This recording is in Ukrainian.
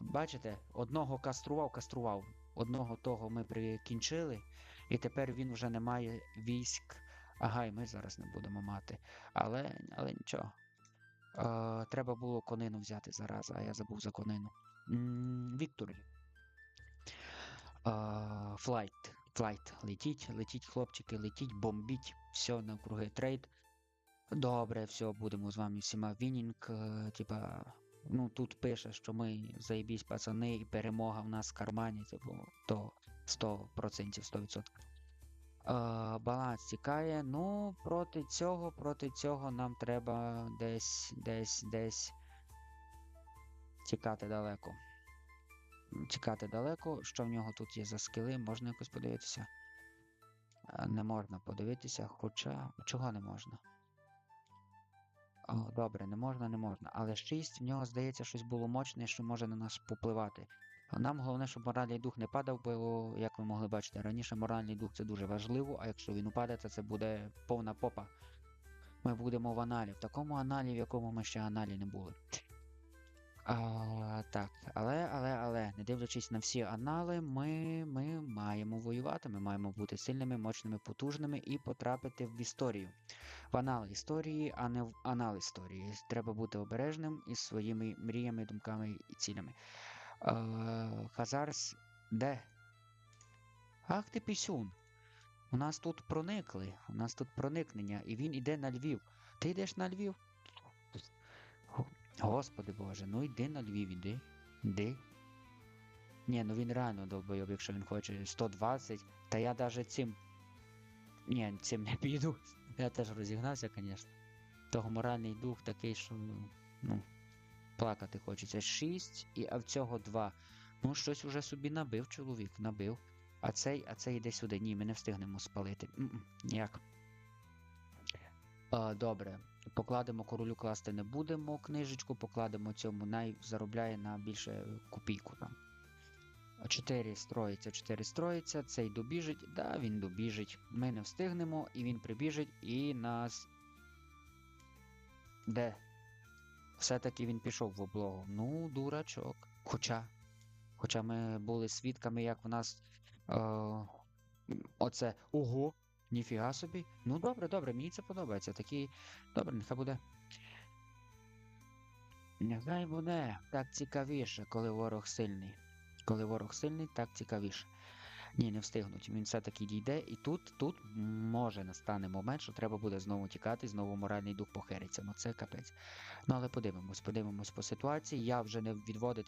Бачите, одного кастрував, кастрував. Одного того ми прикінчили, і тепер він вже не має військ. Ага, і ми зараз не будемо мати. Але, але нічого. Е, треба було конину взяти зараз, а я забув за конину. Е, Флайт. Флайт. Летіть, летіть, хлопчики, летіть, бомбіть. Все, навкруги трейд. Добре, все, будемо з вами всіма вінінг. е, Типа, ну тут пише, що ми заєбісь пацани, і перемога в нас в кармані, типу, то 100%, 100%. Е, баланс тікає. Ну, проти цього, проти цього нам треба десь, десь, десь тікати далеко. Тікати далеко. Що в нього тут є за скіли, можна якось подивитися. Не можна подивитися, хоча. Чого не можна? О, добре, не можна, не можна. Але 6 в нього, здається, щось було мощне, що може на нас попливати. Нам головне, щоб моральний дух не падав, бо, як ви могли бачити, раніше моральний дух це дуже важливо, а якщо він упаде, то це буде повна попа. Ми будемо в аналі, в такому аналі, в якому ми ще аналі не були. А, так, але, але, але, не дивлячись на всі анали, ми, ми маємо воювати, ми маємо бути сильними, мощними, потужними і потрапити в історію. В анал історії, а не в анал історії. Треба бути обережним із своїми мріями, думками і цілями. Е, Хазарс, де? Ах ти пісюн. У нас тут проникли, у нас тут проникнення, і він іде на Львів. Ти йдеш на Львів? Господи Боже, ну йди на Львів, іди. Іди. Ні, ну він реально долбойоб, якщо він хоче 120. Та я даже цим. Ні, цим не піду. Я теж розігнався, звісно. Того моральний дух такий, що. Ну. Плакати хочеться. 6, і а в цього 2. Ну, щось уже собі набив чоловік, набив. А цей, а цей йде сюди. Ні, ми не встигнемо спалити. М-м, Ніяк. А, добре. Покладемо королю класти не будемо книжечку, покладемо цьому, най заробляє на більше копійку там. 4 строїться, 4 строїться, цей добіжить, да, він добіжить. Ми не встигнемо, і він прибіжить, і нас. Де? Все-таки він пішов в облогу. Ну, дурачок. Хоча. Хоча ми були свідками, як в нас. Е, оце. Ого! Ніфіга собі. Ну добре, добре, мені це подобається. Такий. Добре, нехай буде. Нехай буде так цікавіше, коли ворог сильний. Коли ворог сильний, так цікавіше. Ні, не встигнуть. Він все-таки дійде, і тут, тут може настане момент, що треба буде знову тікати, знову моральний дух похериться. Ну це капець. Ну але подивимось, подивимось по ситуації. Я вже не відводити